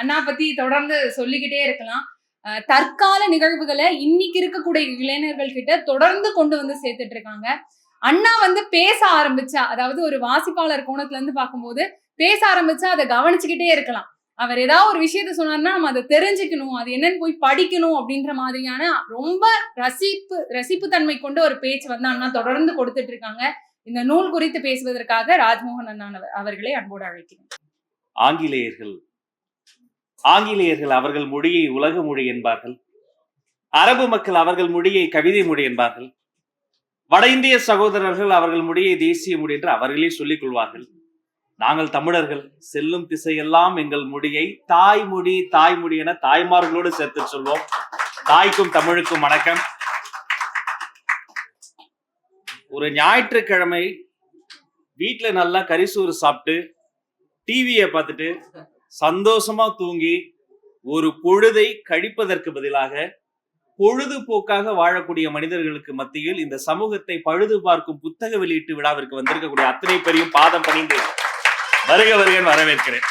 அண்ணா பத்தி தொடர்ந்து சொல்லிக்கிட்டே இருக்கலாம். தற்கால நிகழ்வுகளை இன்னைக்கு இருக்கக்கூடிய இளைஞர்கள் கிட்ட தொடர்ந்து கொண்டு வந்து சேர்த்துட்டு இருக்காங்க. அண்ணா வந்து பேச ஆரம்பிச்சா அதாவது ஒரு வாசிப்பாளர் கோணத்துல இருந்து பார்க்கும்போது பேச ஆரம்பிச்சா அதை கவனிச்சுக்கிட்டே இருக்கலாம். அவர் ஏதாவது ஒரு விஷயத்த சொன்னார்னா நம்ம அதை தெரிஞ்சுக்கணும் அது என்னன்னு போய் படிக்கணும் அப்படின்ற மாதிரியான ரொம்ப ரசிப்பு ரசிப்பு தன்மை கொண்ட ஒரு பேச்சு வந்து அண்ணா தொடர்ந்து கொடுத்துட்டு இருக்காங்க. இந்த நூல் குறித்து பேசுவதற்காக ராஜ்மோகன் அண்ணா அவர்களை அன்போடு அழைக்கிறேன். ஆங்கிலேயர்கள் ஆங்கிலேயர்கள் அவர்கள் மொழியை உலக மொழி என்பார்கள். அரபு மக்கள் அவர்கள் மொழியை கவிதை மொழி என்பார்கள். வட இந்திய சகோதரர்கள் அவர்கள் மொழியை தேசிய மொழி என்று அவர்களே சொல்லிக் கொள்வார்கள். நாங்கள் தமிழர்கள் செல்லும் திசையெல்லாம் எங்கள் மொழியை தாய்மொழி தாய்மொழி என தாய்மார்களோடு சேர்த்து சொல்வோம். தாய்க்கும் தமிழுக்கும் வணக்கம். ஒரு ஞாயிற்றுக்கிழமை வீட்டில் நல்லா கரிசோறு சாப்பிட்டு டிவியை பார்த்துட்டு சந்தோஷமா தூங்கி ஒரு பொழுதை கழிப்பதற்கு பதிலாக பொழுதுபோக்காக வாழக்கூடிய மனிதர்களுக்கு மத்தியில் இந்த சமூகத்தை பழுது பார்க்கும் புத்தக வெளியீட்டு விழாவிற்கு வந்திருக்கக்கூடிய அத்தனை பேரையும் பாதம் பணிந்து வருக வருகன் வரவேற்கிறேன்.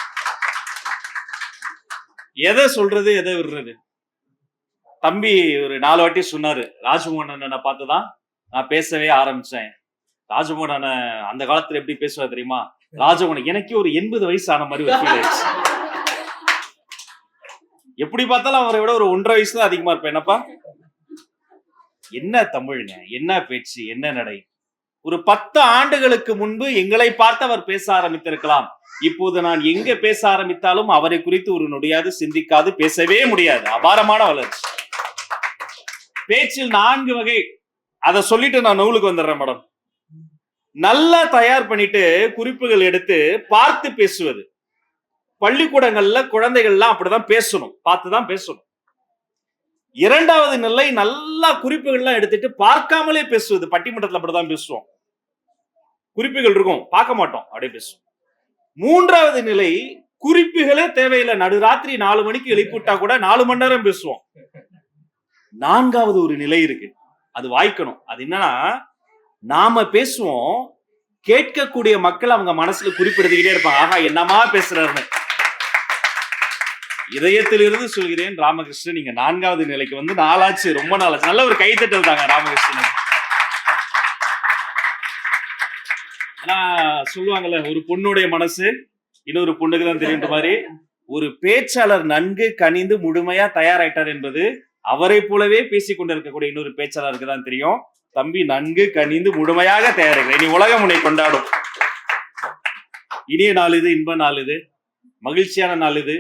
எதை சொல்றது எதை விடுறது? தம்பி ஒரு நாலு வாட்டி சொன்னாரு ராஜமோகன் அண்ணனை பார்த்துதான் நான் பேசவே ஆரம்பிச்சேன். ராஜமோகன் அண்ணன் அந்த காலத்துல எப்படி பேசுவா தெரியுமா? ராஜகுணம் எனக்கே ஒரு எண்பது வயசு ஆன மாதிரி ஒரு ஃபீல் ஆயிடுச்சு. எப்படி பார்த்தாலும் அவரை விட ஒரு ஒன்றரை வயசு தான் அதிகமா இருப்பேன். என்னப்பா? என்ன தமிழ்ங்க என்ன பேச்சு என்ன நடை? ஒரு பத்து ஆண்டுகளுக்கு முன்பு எங்களை பார்த்து அவர் பேச ஆரம்பித்திருக்கலாம். இப்போது நான் எங்க பேச ஆரம்பித்தாலும் அவரை குறித்து ஒரு நொடியாது சிந்திக்காது பேசவே முடியாது. அபாரமான வளர்ச்சி. பேச்சில் நான்கு வகை. அதை சொல்லிட்டு நான் நூலுக்கு வந்துடுறேன் மேடம். நல்லா தயார் பண்ணிட்டு குறிப்புகள் எடுத்து பார்த்து பேசுவது. பள்ளிக்கூடங்கள்ல குழந்தைகள்லாம் அப்படிதான் பேசணும். பார்த்து தான் பேசணும். இரண்டாவது நிலை நல்லா குறிப்புகள்லாம் எடுத்துட்டு பார்க்காமலே பேசுவது. பட்டிமன்றத்தில் அப்படிதான் பேசுவோம். குறிப்புகள் இருக்கும். பார்க்க மாட்டோம். அப்படியே பேசுவோம். மூன்றாவது நிலை குறிப்புகளே தேவையில்லை. நடுராத்திரி நாலு மணிக்கு எழுப்பிவிட்டா கூட நாலு மணி நேரம் பேசுவோம். நான்காவது ஒரு நிலை இருக்கு. அது வாய்க்கணும். அது என்னன்னா நாம பேசுவோம் கேட்கக்கூடிய மக்கள் அவங்க மனசுல குறிப்பிடுத்துக்கிட்டே இருப்பாங்க. ஆஹா என்னமா பேசுறாருன்னு. இதயத்திலிருந்து சொல்கிறேன் ராமகிருஷ்ணன் நீங்க நான்காவது நிலைக்கு வந்து நாளாச்சு ரொம்ப நாளாச்சு. நல்ல ஒரு கைத்தட்டல் தாங்க ராமகிருஷ்ணன். ஆனா சொல்லுவாங்கல்ல ஒரு பொண்ணுடைய மனசு இன்னொரு பொண்ணுக்கு தான் தெரியும் மாதிரி ஒரு பேச்சாளர் நன்கு கனிந்து முழுமையா தயாராயிட்டார் என்பது அவரை போலவே பேசிக் கொண்டிருக்கக்கூடிய இன்னொரு பேச்சாளருக்கு தான் தெரியும். தம்பி நன்கு கனிந்து முழுமையாக தயாரிக்கிறேன் இனி உலகம் உன்னை கொண்டாடும். இனிய நாள் இது இன்ப நாள் இது. மகிழ்ச்சியான நாள் இது.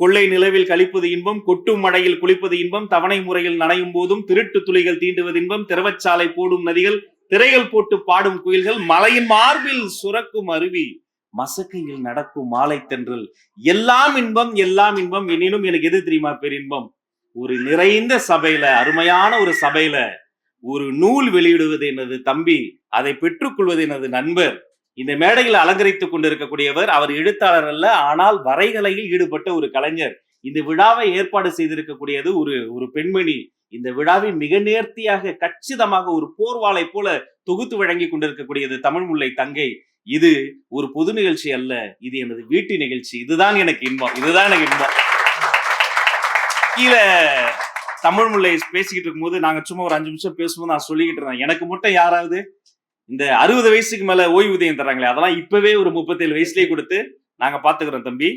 கொள்ளை நிலவில் கழிப்பது இன்பம் கொட்டும் மழையில் குளிப்பது இன்பம் தவணை முறையில் நனையும் போதும் திருட்டு துளிகள் தீண்டுவது இன்பம் திரவச்சாலை போடும் நதிகள் திரைகள் போட்டு பாடும் குயில்கள் மலையின் மார்பில் சுரக்கும் அருவி மசக்கையில் நடக்கும் மாலை தென்றல். எல்லாம் இன்பம் எல்லாம் இன்பம் எனினும் எனக்கு எது தெரியுமா பேரின்பம்? ஒரு நிறைந்த சபையில அருமையான ஒரு சபையில ஒரு நூல் வெளியிடுவது எனது தம்பி அதை பெற்றுக்கொள்வது எனது நண்பர். இந்த மேடையில் அலங்கரித்துக் கொண்டிருக்கக்கூடியவர் அவர் எழுத்தாளர் அல்ல ஆனால் வரைகலையில் ஈடுபட்ட ஒரு கலைஞர். இந்த விழாவை ஏற்பாடு செய்திருக்கக்கூடியது ஒரு ஒரு பெண்மணி. இந்த விழாவை மிக நேர்த்தியாக கச்சிதமாக ஒரு போர்வாளை போல தொகுத்து வழங்கி கொண்டிருக்கக்கூடியது தமிழ் முல்லை தங்கை. இது ஒரு பொது நிகழ்ச்சி அல்ல இது எனது வீட்டு நிகழ்ச்சி. இதுதான் எனக்கு இன்பம் இதுதான் எனக்கு இன்பம். கீழே தமிழ் முல்லை பேசிக்கிட்டு இருக்கும்போது நாங்க சும்மா ஒரு அஞ்சு நிமிஷம் பேசும்போது நான் சொல்லிக்கிட்டு இருந்தேன். எனக்கு மட்டும் யாராவது இந்த அறுபது வயசுக்கு மேல ஓய்வூதியம் தர்றாங்களே அதெல்லாம் இப்பவே ஒரு முப்பத்தேழு வயசுலயே கொடுத்து நாங்க பாத்துக்கிறோம் தம்பி.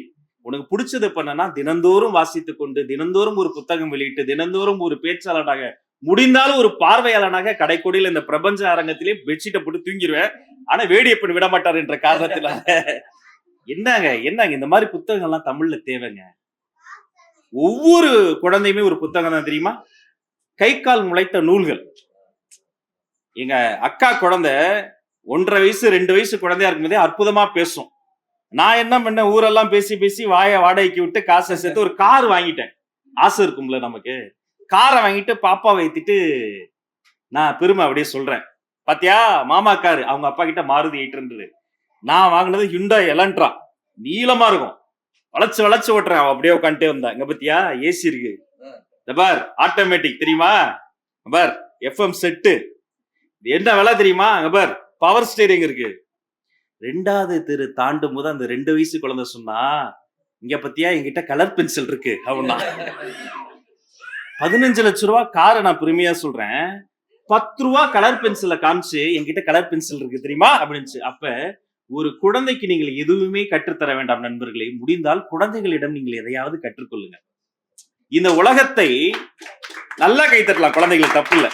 உனக்கு பிடிச்சது பண்ணனா தினந்தோறும் வாசித்து கொண்டு தினந்தோறும் ஒரு புத்தகம் வெளியிட்டு தினந்தோறும் ஒரு பேச்சாளனாக முடிந்தாலும் ஒரு பார்வையாளனாக கடைக்கோடியில் இந்த பிரபஞ்ச அரங்கத்திலே பெட்ஷீட்டை போட்டு தூங்கிடுவேன் ஆனா வேடியப்பன் விட மாட்டார் என்ற காரணத்தினால. என்னங்க என்னங்க இந்த மாதிரி புத்தகங்கள்லாம் தமிழ்ல தேவைங்க. ஒவ்வொரு குழந்தையுமே ஒரு புத்தகம் தான் தெரியுமா? கை கால் முளைத்த நூல்கள். எங்க அக்கா குழந்தை ஒன்றரை வயசு ரெண்டு வயசு குழந்தையா இருக்கும்போதே அற்புதமா பேசும். நான் என்ன பண்ணேன்? ஊரெல்லாம் பேசி பேசி வாய வாடகைக்கு விட்டு காசை சேர்த்து ஒரு கார் வாங்கிட்டேன். ஆசை இருக்கும்ல நமக்கு. காரை வாங்கிட்டு பாப்பா வைத்திட்டு நான் பெருமை அப்படியே சொல்றேன். பாத்தியா? மாமா காரு. அவங்க அப்பா கிட்ட மாருதி எயிட் நான் வாங்கினது ஹிண்டா எலன்ட்ரா நீளமா இருக்கும். வளைச்சு வளைச்சு ஓட்டுறேன். அவன் அப்படியே உட்காந்துட்டே வந்தா இங்க பத்தியா? ஏசி இருக்கு. பார் ஆட்டோமேட்டிக் தெரியுமா? பார் எஃப்எம் செட்டு இது என்ன விலை தெரியுமா? அங்க பார் பவர் ஸ்டீரிங் இருக்கு? ரெண்டாவது தெரு தாண்டும் போது அந்த ரெண்டு வயசு குழந்தை சொன்னா இங்க பத்தியா? என்கிட்ட கலர் பென்சில் இருக்கு. அப்படின்னா பதினஞ்சு லட்ச ரூபா காரை நான் பெருமையா சொல்றேன். பத்து ரூபா கலர் பென்சில காமிச்சு என்கிட்ட கலர் பென்சில் இருக்கு தெரியுமா? அப்படின்ச்சு அப்ப ஒரு குழந்தைக்கு நீங்கள் எதுவுமே கற்றுத்தர வேண்டாம் நண்பர்களே. முடிந்தால் குழந்தைகளிடம் நீங்கள் எதையாவது கற்றுக்கொள்ளுங்க இந்த உலகத்தை நல்லா கைத்தட்டலாம். குழந்தைகளுக்கு தப்பு இல்லை.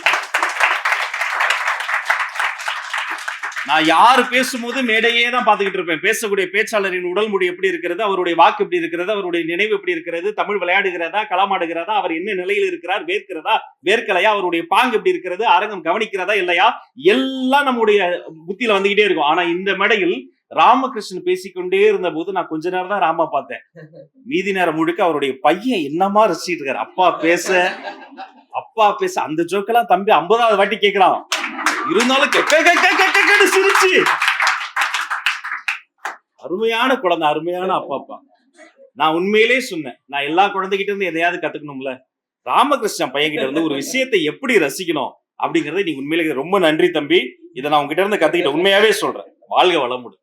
நான் யார் பேசும்போது மேடையே தான் பார்த்துக்கிட்டு இருப்பேன். பேசக்கூடிய பேச்சாளரின் உடல் மொழி எப்படி இருக்கிறது அவருடைய வாக்கு எப்படி இருக்கிறது அவருடைய நினைவு எப்படி இருக்கிறது தமிழ் விளையாடுகிறதா களமாடுகிறதா அவர் என்ன நிலையில் இருக்கிறார் வேர்க்கிறதா வேர்க்கலையா அவருடைய பாங்கு எப்படி இருக்கிறது அரங்கம் கவனிக்கிறதா இல்லையா? எல்லாம் நம்முடைய புத்தியில வந்துகிட்டே இருக்கும். ஆனா இந்த மேடையில் ராமகிருஷ்ணன் பேசிக்கொண்டே இருந்த போது நான் கொஞ்ச நேரம் தான் ராமா பார்த்தேன். மீதி நேரம் முழுக்க அவருடைய பையன் என்னமா ரசிச்சிட்டு இருக்காரு. அப்பா பேச அப்பா பேச அந்த ஜோக்கெல்லாம் தம்பி ஐம்பதாவது வாட்டி கேட்கலாம் இருந்தாலும் கெக்க சிரிச்சு. அருமையான குழந்தை அருமையான அப்பா அப்பா. நான் உண்மையிலே சொன்னேன் நான் எல்லா குழந்தைகிட்ட இருந்து எதையாவது கத்துக்கணும்ல? ராமகிருஷ்ணன் பையன்கிட்ட இருந்து ஒரு விஷயத்தை எப்படி ரசிக்கணும் அப்படிங்கறத நீங்க உண்மையிலே ரொம்ப நன்றி தம்பி. இதை நான் உங்ககிட்ட இருந்து கத்துக்கிட்டேன். உண்மையாவே சொல்றேன். வாழ்க வளமுடு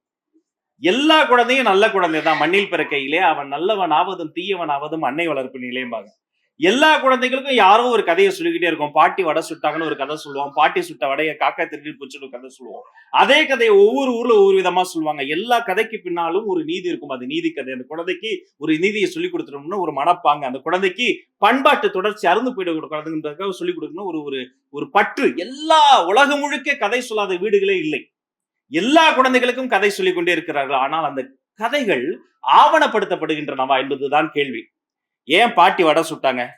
எல்லா குழந்தையும் நல்ல குழந்தை தான் மண்ணில் பிறக்கையிலே அவன் நல்லவன் ஆவதும் தீயவன் ஆவதும் அன்னை வளர்ப்பு நிலையம்பாங்க. எல்லா குழந்தைகளுக்கும் யாரோ ஒரு கதையை சொல்லிக்கிட்டே இருக்கும். பாட்டி வடை சுட்டாங்கன்னு ஒரு கதை சொல்லுவோம். பாட்டி சுட்ட வடையை காக்கா திருடி போச்சுன்னு ஒரு கதை சொல்லுவோம். அதே கதையை ஒவ்வொரு ஊர்ல ஒவ்வொரு விதமா சொல்லுவாங்க. எல்லா கதைக்கு பின்னாலும் ஒரு நீதி இருக்கும். அது நீதி கதை. அந்த குழந்தைக்கு ஒரு நீதியை சொல்லி கொடுத்துட்டோம்னா ஒரு மனப்பாங்க. அந்த குழந்தைக்கு பண்பாட்டு தொடர்ச்சி அருந்து போயிடக்கூடாதுன்றதுக்காக சொல்லி கொடுக்கணும். ஒரு ஒரு ஒரு பற்று. எல்லா உலகம் முழுக்க கதை சொல்லாத வீடுகளே இல்லை. எல்லா குழந்தைகளுக்கும் கதை சொல்லிக் கொண்டே இருக்கிறார்கள். ஆனால் அந்த கதைகள் ஆவணப்படுத்தப்படுகின்றனவா என்பதுதான் கேள்வி. ஏன் பாட்டி வடை சுட்டாங்க?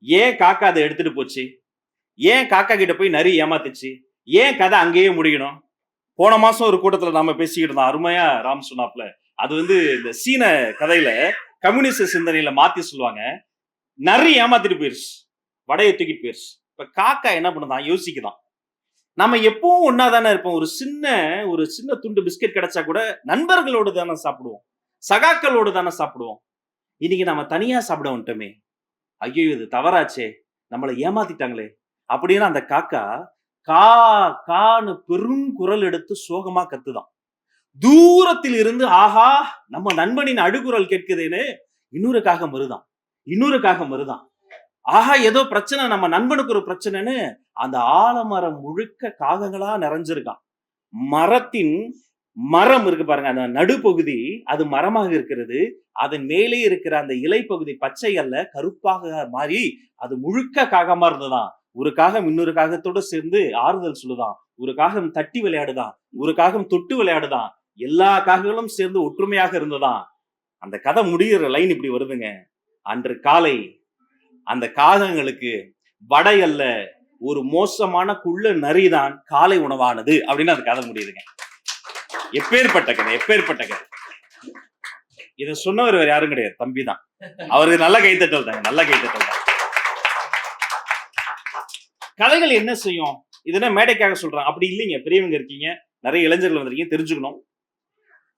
ஏன் காக்கா அதை எடுத்துட்டு போச்சு? ஏன் காக்கா கிட்ட போய் நரி ஏமாத்துச்சு? ஏன் கதை அங்கேயே முடியணும்? போன மாசம் ஒரு கூட்டத்துல நாம பேசிக்கிட்டு இருந்தோம். அருமையா ராம் சொன்னாப்ல. அது வந்து இந்த சீன கதையில கம்யூனிஸ்ட் சிந்தனையில மாத்தி சொல்லுவாங்க. நரி ஏமாத்திட்டு போயிருச்சு. வடையை தூக்கிட்டு போயிருச்சு. இப்ப காக்கா என்ன பண்ணுதான்? யோசிக்குதான். நம்ம எப்பவும் ஒன்னா தானே இருப்போம். ஒரு சின்ன ஒரு சின்ன துண்டு பிஸ்கட் கிடைச்சா கூட நண்பர்களோடு தானே சாப்பிடுவோம். சகாக்களோடு தானே சாப்பிடுவோம். இன்னைக்கு நம்ம தனியா சாப்பிட வந்துட்டோமே. ஐயோ இது தவறாச்சே. நம்மளை ஏமாத்திட்டாங்களே. அப்படின்னு அந்த காக்கா கா கான்னு பெரும் குரல் எடுத்து சோகமா கத்துதான். தூரத்தில் இருந்து ஆஹா நம்ம நண்பனின் அழுகுரல் கேட்குதேன்னு இன்னொரு காகம் வருதான். இன்னொரு காகம் வருதான். ஆஹா ஏதோ பிரச்சனை நம்ம நண்பனுக்கு ஒரு பிரச்சனைன்னு அந்த ஆலமரம் முழுக்க காகங்களா நிறைஞ்சிருக்கான். மரத்தின் மரம் இருக்கு பாருங்க. அந்த நடுப்பகுதி அது மரமாக இருக்கிறது. அதன் மேலே இருக்கிற அந்த இலை பகுதி பச்சை அல்ல கருப்பாக மாறி அது முழுக்க காகமா இருந்ததாம். ஒரு காகம் இன்னொரு காகத்தோட சேர்ந்து ஆறுதல் சொல்லுதான் ஒரு காகம் தட்டி விளையாடுதான் ஒரு காகம் தொட்டு விளையாடுதான் எல்லா காகங்களும் சேர்ந்து ஒற்றுமையாக இருந்ததான் அந்த கதை முடிகிற லைன் இப்படி வருதுங்க. அன்று காலை அந்த காகங்களுக்கு வடை அல்ல ஒரு மோசமான குள்ள நரிதான் காலை உணவானது அப்படின்னு அந்த கதை முடியுதுங்க. எப்பேற்பட்ட கதை எப்பேற்பட்ட கதை. இதை சொன்னவர் வேற யாரும் கிடையாது தம்பி தான் அவருக்கு நல்ல கைத்தட்டல் தாங்க நல்ல கைத்தட்டல் தான். கதைகள் என்ன செய்யும்? இதுனா மேடைக்காக சொல்றேன் அப்படி இல்லைங்க பெரியவங்க இருக்கீங்க நிறைய இளைஞர்கள் வந்திருக்கீங்க தெரிஞ்சுக்கணும்.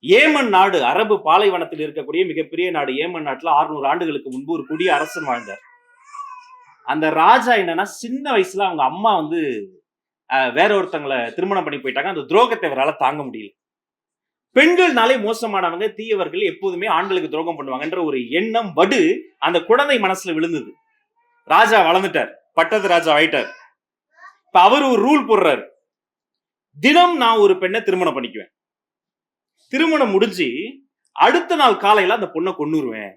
ஏமன் நாடு அரபு பாலைவனத்தில் இருக்கக்கூடிய மிகப்பெரிய நாடு ஏமன் நாட்டுல 600 ஆண்டுகளுக்கு முன்பு ஒரு குடிய அரசன் வாழ்ந்தார். அந்த ராஜா என்னன்னா சின்ன வயசுல அவங்க அம்மா வந்து அஹ், வேற ஒருத்தங்களை திருமணம் பண்ணி போயிட்டாங்க. அந்த துரோகத்தை இவரால தாங்க முடியல. பெண்கள்னாலே மோசமானவங்க தீயவர்கள் எப்போதுமே ஆண்களுக்கு துரோகம் பண்ணுவாங்கன்ற ஒரு எண்ணம் வடு அந்த குழந்தை மனசுல விழுந்தது. ராஜா வளர்ந்துட்டார். பட்டத்து ராஜா ஆயிட்டார். இப்ப அவர் ஒரு ரூல் போடுறாரு. தினம் நான் ஒரு பெண்ணை திருமணம் பண்ணிக்குவேன். திருமணம் முடிஞ்சு அடுத்த நாள் காலையில அந்த பொண்ணை கொண்டுருவேன்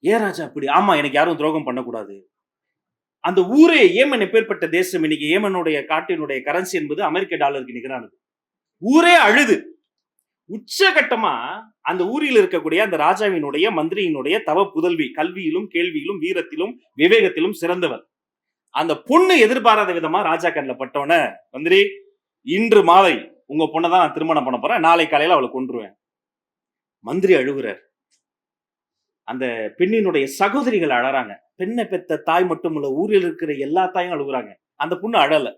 ஏன் ராஜா அப்படி ஆமா எனக்கு யாரும் துரோகம் பண்ணக்கூடாது. அந்த ஊரே ஏமன் எப்பேற்பட்ட தேசம்? இன்னைக்கு ஏமனுடைய காட்டினுடைய கரன்சி என்பது அமெரிக்க டாலருக்கு நிகரானது. ஊரே அழுது. உச்சகட்டமா அந்த ஊரில் இருக்கக்கூடிய அந்த ராஜாவினுடைய மந்திரியினுடைய தவ புதல்வி கல்வியிலும் கேள்வியிலும் வீரத்திலும் விவேகத்திலும் சிறந்தவர் அந்த பொண்ணு எதிர்பாராத விதமா ராஜா கண்ணில் பட்டவன மந்திரி இன்று மாலை உங்க பொண்ணை தான் நான் திருமணம் பண்ண போறேன். நாளை காலையில அவளை கொன்றுவேன் மந்திரி அழுகுறார். அந்த பெண்ணினுடைய சகோதரிகள் அழறாங்க. பெண்ணை பெத்த தாய் மட்டுமல்ல ஊரில் இருக்கிற எல்லா தாயும் அழுகுறாங்க. அந்த பொண்ணு அழல.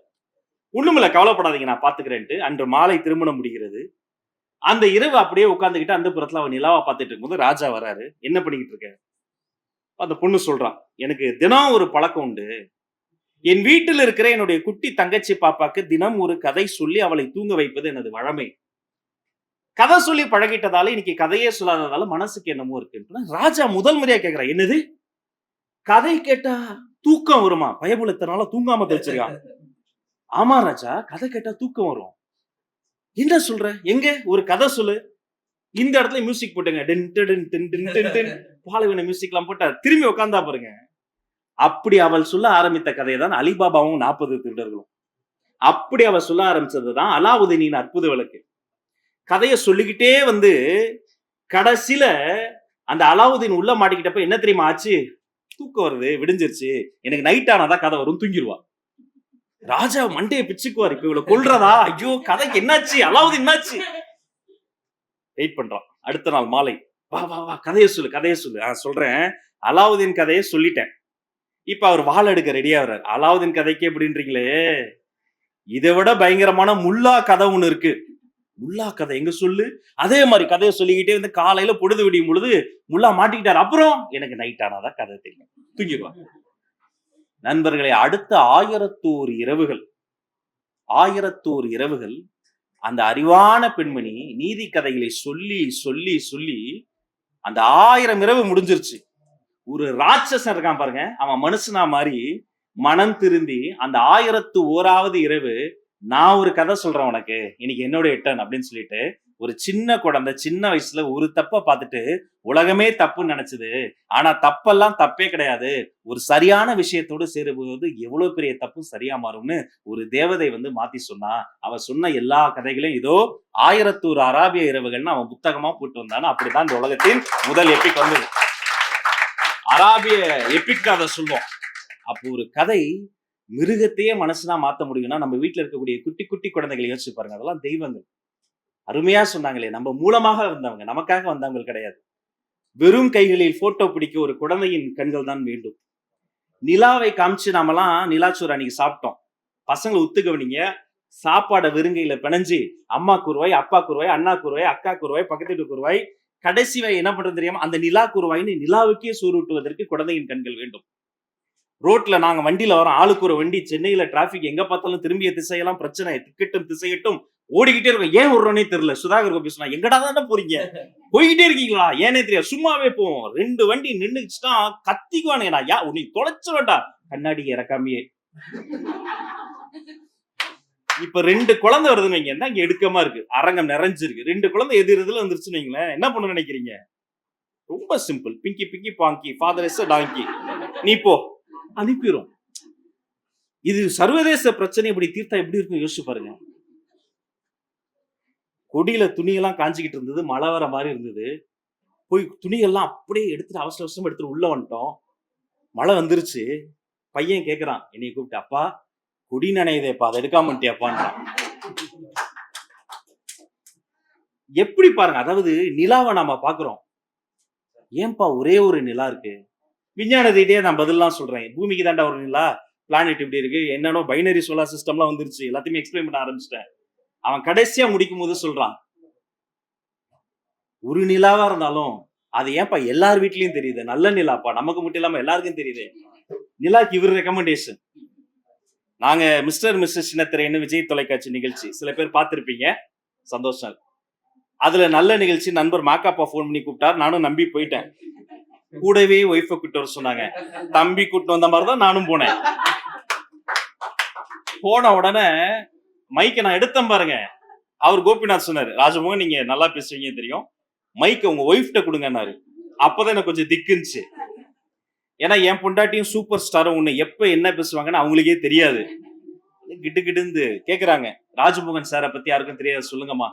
ஒண்ணுமில்ல கவலைப்படாதீங்க நான் பாத்துக்கிறேன்ட்டு. அன்று மாலை திருமணம் முடிகிறது. அந்த இரவு அப்படியே உட்காந்துக்கிட்டு அந்த புறத்துல அவன் நிலாவா பார்த்துட்டு இருக்கும்போது ராஜா வராரு. என்ன பண்ணிக்கிட்டு இருக்க? அந்த பொண்ணு சொல்றான் எனக்கு தினம் ஒரு பழக்கம் உண்டு. என் வீட்டில் இருக்கிற என்னுடைய குட்டி தங்கச்சி பாப்பாக்கு தினம் ஒரு கதை சொல்லி அவளை தூங்க வைப்பது எனது வழமை. கதை சொல்லி பழகிட்டதால இன்னைக்கு கதையே சொல்லாததால மனசுக்கு என்னமோ இருக்கு. ராஜா முதல் முறையா கேக்குறான் என்னது? கதை கேட்டா தூக்கம் வருமா? பயபுலத்தினால தூங்காம தெரிச்சிருக்கான் ஆமா ராஜா கதை கேட்டா தூக்கம் வரும். என்ன சொல்ற? எங்க? ஒரு கதை சொல்லு. இந்த இடத்துல மியூசிக் போட்டுங்க. டென் பாலைவன மியூசிக் எல்லாம் போட்டா திரும்பி உட்காந்தா பாருங்க. அப்படி அவள் சொல்ல ஆரம்பித்த கதையை தான் அலிபாபாவும் நாற்பது திருடர்களும். அப்படி அவள் சொல்ல ஆரம்பிச்சது தான் அலாவுதீனின் அற்புத விளக்கு. கதையை சொல்லிக்கிட்டே வந்து கடைசியில அந்த அலாவுதீன் உள்ள மாட்டிக்கிட்டப்ப என்ன தெரியுமா ஆச்சு? தூக்கம் வருது விடிஞ்சிருச்சு. எனக்கு நைட் ஆனாதான் கதை வரும் தூங்கிடுவா ராஜா மண்டையை பிச்சுக்குவார். இப்ப இவ்வளவு கொல்றதா? ஐயோ கதைக்கு என்னாச்சு? அலாவுதீன் என்னாச்சு? வெயிட் பண்றான். அடுத்த நாள் மாலை. வா வா வா கதையை சொல்லு கதையை சொல்லு. நான் சொல்றேன். அலாவுதீன் கதையை சொல்லிட்டேன். இப்ப அவர் வாழை எடுக்க ரெடியா வர்றாரு. அலாவுதீன் கதைக்கு எப்படின்றீங்களே? இதை விட பயங்கரமான முல்லா கதை ஒண்ணு இருக்கு. முல்லா கதை எங்க சொல்லு? அதே மாதிரி கதையை சொல்லிக்கிட்டே வந்து காலையில பொழுது விடியும் பொழுது முல்லா மாட்டிக்கிட்டாரு. அப்புறம் எனக்கு நைட் ஆனாதான் கதை தெரியும். தூங்கிடுவாங்க நண்பர்களை அடுத்த ஆயிரத்தோரு இரவுகள். ஆயிரத்தோரு இரவுகள். அந்த அறிவான பெண்மணி நீதி கதைகளை சொல்லி சொல்லி சொல்லி அந்த ஆயிரம் இரவு முடிஞ்சிருச்சு. ஒரு ராட்சசன் இருக்கான் பாருங்க. அவன் மனுஷனா மாதிரி மனம் திருந்தி அந்த ஆயிரத்து ஓராவது இரவு நான் ஒரு கதை சொல்றேன் உனக்கு. இன்னைக்கு என்னோட எட்டன் அப்படின்னு சொல்லிட்டு ஒரு சின்ன குழந்தை சின்ன வயசுல ஒரு தப்ப பார்த்துட்டு உலகமே தப்புன்னு நினைச்சது. ஆனா தப்பெல்லாம் தப்பே கிடையாது. ஒரு சரியான விஷயத்தோடு சேரும்போது எவ்வளவு பெரிய தப்பு சரியா மாறும்னு ஒரு தேவதை வந்து மாத்தி சொன்னா. அவ சொன்ன எல்லா கதைகளையும் இதோ ஆயிரத்தூர் அராபிய இரவுகள்னு அவன் புத்தகமா போட்டு வந்தான்னு அப்படிதான் இந்த உலகத்தின் முதல் எப்பிக் வந்தது. அராபிய எப்பிக் கதை சொல்லுவோம். அப்போ ஒரு கதை மிருகத்தையே மனசுனா மாத்த முடியும்னா நம்ம வீட்டுல இருக்கக்கூடிய குட்டி குட்டி குழந்தைகளை யோசிச்சு பாருங்க. அதெல்லாம் தெய்வங்கள். அருமையா சொன்னாங்களே நம்ம மூலமாக வந்தவங்க. நமக்காக வந்தவங்க கிடையாது. வெறும் கைகளில் போட்டோ பிடிக்க ஒரு குழந்தையின் கண்கள் தான் வேண்டும். நிலாவை காமிச்சு நாமெல்லாம் நிலாச்சோறு அன்னைக்கு சாப்பிட்டோம். பசங்களை ஒத்துக்கவனிங்க சாப்பாடை வெறுங்கையில பிணைஞ்சு அம்மா குருவாய் அப்பா குருவாய் அண்ணா குருவாய் அக்கா குருவாய் பக்கத்து வீட்டு குருவாய் கடைசி வரை என்ன பண்றது தெரியாம அந்த நிலா குருவாயின்னு நிலாவுக்கே சூருட்டுவதற்கு குழந்தையின் கண்கள் வேண்டும். ரோட்ல நாங்க வண்டியில வரோம். ஆளுக்கு ஒரு வண்டி சென்னையில டிராபிக் எங்க பார்த்தாலும் திரும்பிய திசையெல்லாம் பிரச்சனை. திக்கட்டும் திசையட்டும் ஓடிக்கிட்டே இருக்கும். ஏன் விடுறோன்னே தெரியல. சுதாகர் கோபி சொன்னா எங்கடா தானே போறீங்க? போய்கிட்டே இருக்கீங்களா? ஏனே தெரியாது. சும்மாவே போவோம். ரெண்டு வண்டி நின்னுச்சுன்னா கத்திக்குவானுங்க நான் யா நீ தொலைச்சு வேண்டாம் கண்ணாடி இறக்காமையே. இப்ப ரெண்டு குழந்தை வருதுன்னு வைங்க தான் இங்க எடுக்கமா இருக்கு. அரங்கம் நிறைஞ்சிருக்கு. ரெண்டு குழந்தை எது எதுல வந்துருச்சுன்னு வைங்களேன். என்ன பண்ண நினைக்கிறீங்க? ரொம்ப simple pinky pinky ponky. Father has donkey நீ போ. அனுப்பிடும் இது சர்வதேச பிரச்சனை இப்படி தீர்த்தா எப்படி இருக்கும் யோசிச்சு பாருங்க. கொடியில துணியெல்லாம் காஞ்சிக்கிட்டு இருந்தது மழை வர மாதிரி இருந்தது. போய் துணியெல்லாம் அப்படியே எடுத்துட்டு அவசர அவசரம் எடுத்துட்டு உள்ள வந்துட்டோம். மழை வந்துருச்சு. பையன் கேக்குறான் என்னைய கூப்பிட்டு அப்பா கொடி நனையுதேப்பா அதை எடுக்காம எப்படி பாருங்க அதாவது நிலாவை நாம பாக்குறோம். ஏன்பா ஒரே ஒரு நிலா இருக்கு? விஞ்ஞான நான் பதிலாம் சொல்றேன். பூமிக்கு தாண்டா ஒரு நிலா பிளானெட் இப்படி இருக்கு என்னென்ன பைனரி சோலார் சிஸ்டம்லாம் வந்துருச்சு. எல்லாத்தையுமே எக்ஸ்பிளைன் பண்ண ஆரம்பிச்சிட்டேன். அவன் கடைசியா முடிக்கும் போது சொல்றான் ஒரு நிலாவா இருந்தாலும் அது ஏன்பா எல்லார் வீட்லயும் தெரியுது? நல்ல நிலாப்பா? நமக்கு மட்டும் இல்லாம எல்லாருக்கும் தெரியுது. நிலாக்கு இவர் ரெக்கமெண்டேஷன் நாங்க மிஸ்டர் மிஸ்டர் சின்னத்திரைன்னு விஜய் தொலைக்காட்சி நிகழ்ச்சி சில பேர் பார்த்திருப்பீங்க. சந்தோஷம். அதுல நல்ல நிகழ்ச்சி நண்பர் மாக்காப்பா ஃபோன் பண்ணி கூப்பிட்டார். நானும் நம்பி போயிட்டேன். கூடவே ஒய்ஃபை கூட்ட வர சொன்னாங்க. தம்பி கூட்டிட்டு வந்த மாதிரி தான் நானும் போனேன். போன உடனே மைக்கை நான் எடுத்தேன் பாருங்க. அவர் கோபிநாத் சொன்னார் ராஜமோகன் நீங்க நல்லா பேசுவீங்க தெரியும். மைக்கை உங்க ஒய்ஃப்ட கொடுங்கன்னாரு. அப்பதான் எனக்கு கொஞ்சம் திக்குந்துச்சு ஏன்னா என் பொண்டாட்டியும் சூப்பர் ஸ்டாரும் ஒன்று எப்ப என்ன பேசுவாங்கன்னு அவங்களுக்கே தெரியாது. கிட்டு கிட்டுந்து கேக்குறாங்க. ராஜமோகன் சாரை பத்தி யாருக்கும் தெரியாது சொல்லுங்கம்மா.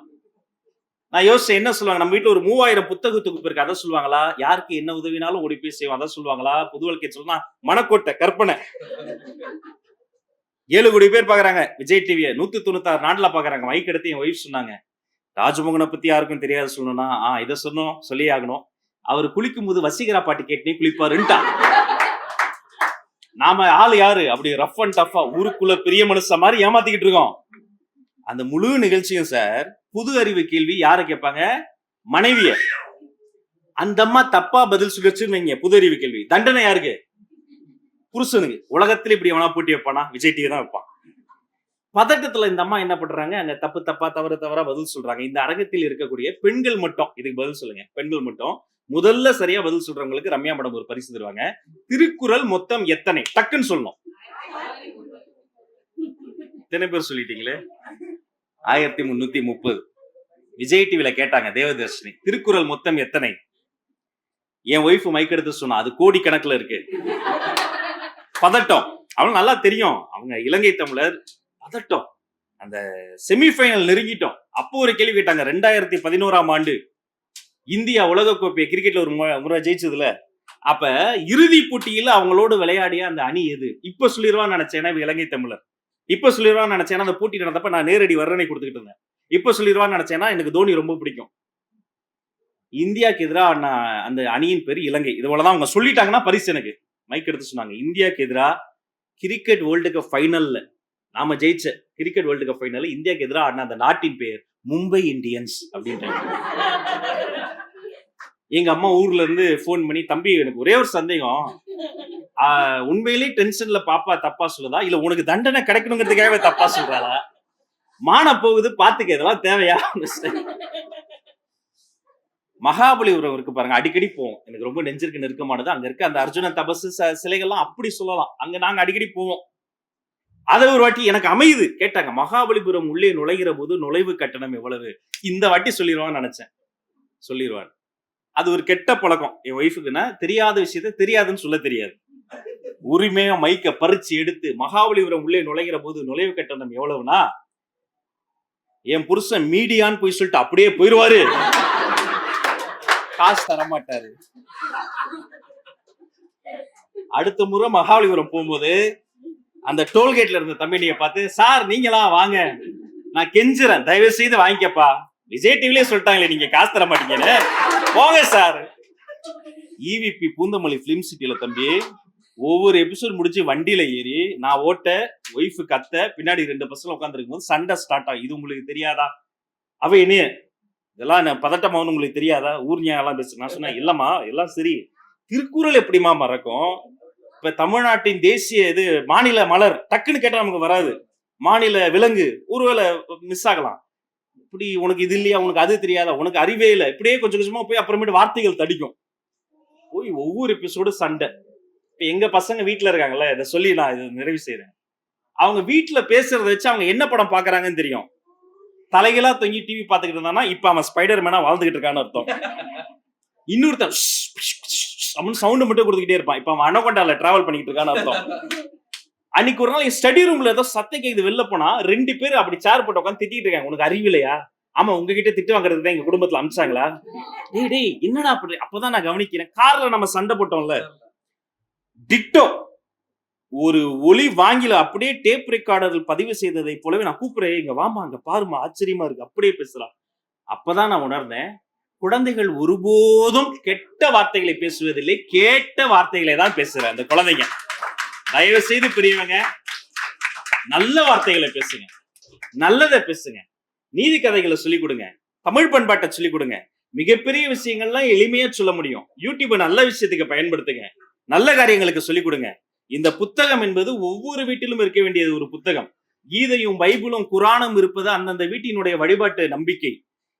நான் யோசிச்சேன் என்ன சொல்லுவாங்க? நம்ம வீட்டுல ஒரு மூவாயிரம் புத்தக தொகுப்பு இருக்கு அதை சொல்லுவாங்களா? யாருக்கு என்ன உதவினாலும் ஓடி போய் செய்வோம் அதை சொல்லுவாங்களா? புது வாழ்க்கை சொல்லலாம் மனக்கோட்டை கற்பனை. ஏழு கோடி பேர் பாக்குறாங்க. விஜய் டிவியை நூத்தி தொண்ணூத்தாறு நாட்டுல பாக்குறாங்க. மைக் எடுத்து என் ஒய்ஃப் சொன்னாங்க. ராஜமோகனை பத்தி யாருக்கும் தெரியாது சொல்லணும்னா ஆ இதை சொன்னோம் சொல்லி ஆகணும். அவர் குளிக்கும் போது வசீகரா பாட்டு கேட்டே குளிப்பாருன்ட்டா நாம ஆளு யாரு? அப்படி ரஃப் அண்ட் டஃபா ஊருக்குள்ள பெரிய மனுஷ மாதிரி ஏமாத்திக்கிட்டு இருக்கோம். அந்த முழு நிகழ்ச்சியும் சார் புது அறிவு கேள்வி யாரை கேட்பாங்க? மனைவிய. அந்த அம்மா தப்பா பதில் சொல்லிச்சுன்னு வைங்க புது அறிவு கேள்வி. தண்டனை யாருக்கு? புருஷனுக்கு உலகத்துல இப்படி எவனா போட்டி வைப்பானா? விஜய் டிவி தான் வைப்பான். பதட்டத்துல இந்த அம்மா என்ன பண்றாங்க? அங்க தப்பு தப்பா தவறு தவறா பதில் சொல்றாங்க. இந்த அரங்கத்தில் இருக்கக்கூடிய பெண்கள் மட்டும் இதுக்கு பதில் சொல்லுங்க. பெண்கள் மட்டும் முதல்ல சரியா பதில் சொல்றவங்களுக்கு ரம்யா மேடம் ஒரு பரிசு தருவாங்க. திருக்குறள் மொத்தம் எத்தனை? டக்குன்னு சொல்லணும். எத்தனை பேர் சொல்லிட்டீங்களே? ஆயிரத்தி முன்னூத்தி முப்பது. விஜய் டிவில கேட்டாங்க தேவதர்ஷினி திருக்குறள் மொத்தம் எத்தனை? என் ஒய்ஃப் மைக் எடுத்து சொன்னா அது கோடி கணக்குல இருக்கு. பதட்டம். அவனுக்கு நல்லா தெரியும். அவங்க இலங்கை தமிழர் பதட்டம். அந்த செமிஃபைனல் நெருங்கிட்டோம். அப்போ ஒரு கேள்வி கேட்டாங்க ரெண்டாயிரத்தி பதினோராம் ஆண்டு இந்தியா உலகக்கோப்பையை கிரிக்கெட்ல ஒரு முறை ஜெயிச்சதுல அப்ப இறுதி போட்டியில அவங்களோடு விளையாடிய அந்த அணி எது? இப்ப சொல்லிடுவான்னு நினைச்சேன்னா இலங்கை தமிழர். இப்ப சொல்லிடுவான்னு நினைச்சேன்னா அந்த போட்டி நடந்தப்ப நான் நேரடி வர்ணனை கொடுத்துக்கிட்டு இருந்தேன். இப்ப சொல்லிடுவான்னு நினைச்சேன்னா எனக்கு தோனி ரொம்ப பிடிக்கும். இந்தியாக்கு எதிராக அந்த அணியின் பேர் இலங்கை. இது போலதான் அவங்க சொல்லிட்டாங்கன்னா பரிசு எனக்கு. மைக் எடுத்து சொன்னாங்க. இந்தியாக்கு எதிராக கிரிக்கெட் வேர்ல்டு கப் ஃபைனல்ல நாம ஜெயிச்ச கிரிக்கெட் வேர்ல்டு கப் ஃபைனல் இந்தியாக்கு எதிராக ஆடின அந்த நாட்டின் பேர் மும்பை இந்தியன்ஸ் அப்படின்றாங்க. எங்க அம்மா ஊர்ல இருந்து ஃபோன் பண்ணி தம்பி எனக்கு ஒரே ஒரு சந்தேகம். உண்மையிலேயே டென்ஷன்ல பாப்பா தப்பா சொல்லுதா? இல்ல உனக்கு தண்டனை கிடைக்கணுங்கிறதுக்காகவே தப்பா சொல்றாளா? மான போகுது பாத்துக்க இதெல்லாம் தேவையா? மகாபலிபுரம் இருக்கு பாருங்க. அடிக்கடி போவோம். எனக்கு ரொம்ப நெஞ்சிருக்கு நெருக்கமானது. அங்க இருக்க அந்த அர்ஜுனன் தபசு சிலைகள்லாம் அப்படி சொல்லலாம். அங்க நாங்க அடிக்கடி போவோம். அதை ஒரு வாட்டி எனக்கு அமையுது. கேட்டாங்க மகாபலிபுரம் உள்ளே நுழைகிற போது நுழைவு கட்டணம் எவ்வளவு? இந்த வாட்டி சொல்லிடுவான்னு நினைச்சேன். சொல்லிடுவான் அது ஒரு கெட்ட பழக்கம். என் ஒய்ஃபுக்குன்னா தெரியாத விஷயத்த தெரியாதுன்னு சொல்ல தெரியாது. உரிமையா மைக்க பறிச்சு எடுத்து மகாபலிபுரம் உள்ளே நுழைகிற போது நுழைவு கட்டணம் எவ்வளவுனா? என் புருஷன் மீடியான்னு போய் சொல்லிட்டு அப்படியே போயிருவாரு. காசு தர மாட்டாரு அடுத்த முறை மகாபலிபுரம் போகும்போது அந்த டோல்கேட்ல இருந்த தம்பினிய பார்த்து சார் நீங்களா வாங்க. நான் கெஞ்சுறேன். தயவு செய்து வாங்கிக்கப்பா. விஜய் டிவிலே சொல்லிட்டாங்களே நீங்க காசு தர மாட்டீங்கன்னு. போங்க சார். இவிபி பூந்தமல்லி பிலிம் சிட்டில தம்பி ஒவ்வொரு எபிசோட் முடிச்சு வண்டியில ஏறி நான் ஓட்ட ஒய்ஃபு கத்த பின்னாடி ரெண்டு பசங்க உட்காந்துருக்கும் போது சண்டை ஸ்டார்ட் ஆகும் இது உங்களுக்கு தெரியாதா? அவ என்னைய இதெல்லாம் நான் பதட்டமானு உங்களுக்கு தெரியாதா? ஊர் எல்லாம் பேசுனா நான் சொன்னேன் இல்லம்மா எல்லாம் சரி. திருக்குறள் எப்படிமா மறக்கும்? இப்ப தமிழ்நாட்டின் தேசிய இது மாநில மலர் டக்குன்னு கேட்டா நமக்கு வராது. மாநில விலங்கு ஒருவேளை மிஸ் ஆகலாம். இப்படி உனக்கு இது இல்லையா? உனக்கு அது தெரியாதா? உனக்கு அறிவே இல்லை. இப்படியே கொஞ்சம் கொஞ்சமா போய் அப்புறமேட்டு வார்த்தைகள் தடிக்கும். போய் ஒவ்வொரு எபிசோடு சண்டை. இப்போ எங்க பசங்க வீட்டில் இருக்காங்கல்ல இதை சொல்லி நான் இது நிறைவு செய்கிறேன் அவங்க வீட்டில் பேசுறத வச்சு அவங்க என்ன படம் பாக்குறாங்கன்னு தெரியும். தலைகளா தொங்கி டிவி பாத்துக்கிட்டு இருந்தானா இப்ப அவன் ஸ்பைடர் மேனா வாழ்ந்துகிட்டு இருக்கான்னு அர்த்தம். இன்னொருத்தன் ஷ், அப்படின்னு சவுண்ட் மட்டும் கொடுத்துக்கிட்டே இருப்பான். இப்ப அவன் அனகொண்டால டிராவல் பண்ணிட்டு இருக்கான்னு அர்த்தம். அன்னைக்கு ஒரு நாள் என் ஸ்டடி ரூம்ல ஏதோ சத்தம் கேக்குது வெளில போனா ரெண்டு பேர் அப்படி சேர் போட்டு உட்காந்து திட்டிட்டு இருக்காங்க. உனக்கு அறிவில்லையா ஆமா உங்ககிட்ட திட்டு வாங்குறது தான் எங்க குடும்பத்துல அமிச்சாங்களா? டேய் டேய் என்னடா அப்படி? அப்பதான் நான் கவனிக்கிறேன். கார்ல நம்ம சண்டை போட்டோம்ல. டிட்டோ ஒரு ஒளி வாங்கில அப்படியே டேப் ரெக்கார்டர்கள் பதிவு செய்ததை போலவே நான் கூப்பிடுறேன். இங்க வாமா அங்க பாருமா ஆச்சரியமா இருக்கு. அப்படியே பேசலாம். அப்பதான் நான் உணர்ந்தேன் குழந்தைகள் ஒருபோதும் கெட்ட வார்த்தைகளை பேசுவதில்லை கேட்ட வார்த்தைகளை தான் பேசுறேன் அந்த குழந்தைங்க. தயவு செய்து பெரியவங்க நல்ல வார்த்தைகளை பேசுங்க. நல்லதை பேசுங்க. நீதி கதைகளை சொல்லிக் கொடுங்க. தமிழ் பண்பாட்டை சொல்லிக் கொடுங்க. மிகப்பெரிய விஷயங்கள்லாம் எளிமையா சொல்ல முடியும். யூடியூப் நல்ல விஷயத்துக்கு பயன்படுத்துங்க. நல்ல காரியங்களுக்கு சொல்லிக் கொடுங்க. இந்த புத்தகம் என்பது ஒவ்வொரு வீட்டிலும் இருக்க வேண்டியது ஒரு புத்தகம். கீதையும் பைபிளும் குரானும் இருப்பது அந்தந்த வீட்டினுடைய வழிபாட்டு நம்பிக்கை.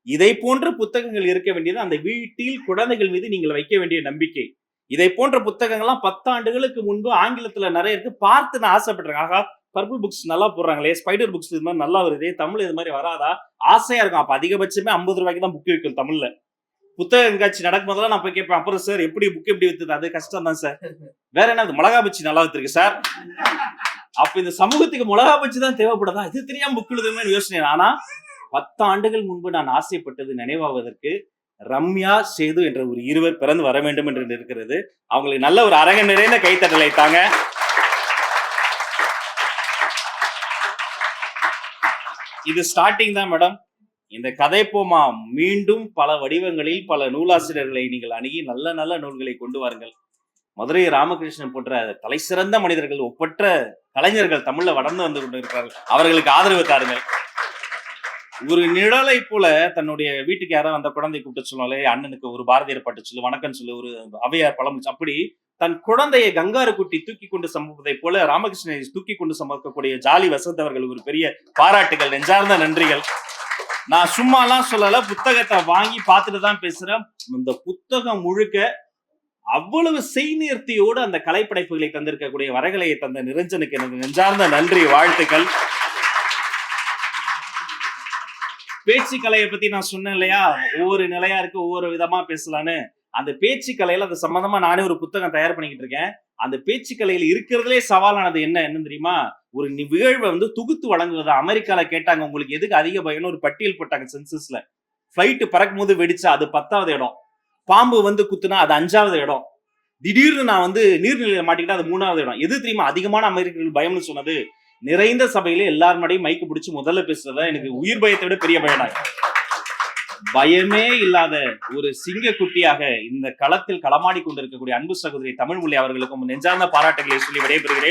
இதை போன்ற புத்தகங்கள் இருக்க வேண்டியது அந்த வீட்டில் குழந்தைகள் மீது நீங்கள் வைக்க வேண்டிய நம்பிக்கை. இதை போன்ற புத்தகங்கள்லாம் பத்தாண்டுகளுக்கு முன்பு ஆங்கிலத்துல நிறைய இருக்கு. பார்த்து நான் ஆசைப்படுறேன் ஆகா பர்பிள் புக்ஸ் நல்லா போடுறாங்களே ஸ்பைடர் புக்ஸ் இது மாதிரி நல்லா வருது தமிழ் இது மாதிரி வராதா? ஆசையா இருக்கும். அப்ப அதிகபட்சமே ஐம்பது ரூபாய்க்கு தான் புக் இருக்கு தமிழ்ல. புத்தக கண்காட்சி நடக்கும் போதெல்லாம் நான் போய் கேட்பேன் அப்புறம் சார் எப்படி புக் எப்படி வித்துது? அது கஷ்டம் தான் சார் வேற என்ன மிளகா பச்சி நல்லா வித்துருக்கு சார் அப்ப இந்த சமூகத்துக்கு மிளகா பச்சி தான் தேவைப்படுதா? இது தெரியாம புக் எழுதுமே யோசனை. ஆனா பத்து ஆண்டுகள் முன்பு நான் ஆசைப்பட்டது நினைவாவதற்கு ரம்யா சேது என்ற ஒரு இருவர் பிறந்து வர வேண்டும் என்று இருக்கிறது. அவங்களுக்கு நல்ல ஒரு அரங்க நிறைந்த கைத்தட்டலை தாங்க இது ஸ்டார்டிங் தான் மேடம் இந்த கதை போமா மீண்டும் பல வடிவங்களில் பல நூலாசிரியர்களை நீங்கள் அணுகி நல்ல நல்ல நூல்களை கொண்டு வாருங்கள். மதுரை ராமகிருஷ்ணன் போன்ற தலை சிறந்த மனிதர்கள் ஒப்பற்ற கலைஞர்கள் தமிழ்ல வளர்ந்து வந்து கொண்டிருக்கிறார்கள். அவர்களுக்கு ஆதரவு தாருங்கள். ஒரு நிழலை போல தன்னுடைய வீட்டுக்கு யாரோ அந்த குழந்தை கூப்பிட்டு சொல்லுவாங்களே அண்ணனுக்கு ஒரு பாரதியார் பாட்டு சொல்லு வணக்கம் சொல்லு ஒரு அவையார் பழம் அப்படி தன் குழந்தையை கங்காரு குட்டி தூக்கி கொண்டு சம்பவத்தை போல ராமகிருஷ்ணனை தூக்கி கொண்டு சமக்கக்கூடிய ஜாலி வசந்த் அவர்கள் ஒரு பெரிய பாராட்டுகள் நெஞ்சார்ந்த நன்றிகள். நான் சும்மாலாம் சொல்லல புத்தகத்தை வாங்கி பார்த்துட்டு தான் பேசுறேன். இந்த புத்தகம் முழுக்க அவ்வளவு செய்நீர்த்தியோடு அந்த கலைப்படைப்புகளை தந்திருக்கக்கூடிய வரகலையை தந்த நிரஞ்சனுக்கு எனக்கு நெஞ்சார்ந்த நன்றி வாழ்த்துக்கள். பேச்சு கலையை பத்தி நான் சொன்னேன் இல்லையா? ஒவ்வொரு நிலையா இருக்கு ஒவ்வொரு விதமா பேசலான்னு. அந்த பேச்சு கலையில அது சம்பந்தமா நானே ஒரு புத்தகம் தயார் பண்ணிக்கிட்டு இருக்கேன். அந்த பேச்சு கலையில இருக்கிறதுலே சவாலானது என்ன என்னன்னு தெரியுமா? ஒரு நிகழ்வை வந்து தொகுத்து வழங்குவது அமெரிக்கால கேட்டாங்க உங்களுக்கு எதுக்கு அதிக பயம்னு? ஒரு பட்டியல் போட்டாங்க சென்சஸ்ல. ஃபிளைட் பறக்கும் போது வெடிச்சா அது பத்தாவது இடம். பாம்பு வந்து குத்துனா அது அஞ்சாவது இடம். திடீர்னு நான் வந்து நீர்நிலையில மாட்டிக்கிட்டா அது மூணாவது இடம். எது தெரியுமா? அதிகமான அமெரிக்கர்கள் பயம்னு சொன்னது. நிறைந்த சபையில எல்லார் மடையும் மைக்கு பிடிச்சி முதல்ல பேசுறதா எனக்கு உயிர் பயத்தை விட பெரிய பயனாக பயமே இல்லாத ஒரு சிங்க குட்டியாக இந்த களத்தில் களமாடி கொண்டிருக்கக்கூடிய அன்பு சகோதரி தமிழ்மொழி அவர்களுக்கும் நெஞ்சார்ந்த பாராட்டுகளை சொல்லி விடைபெறுகிறேன்.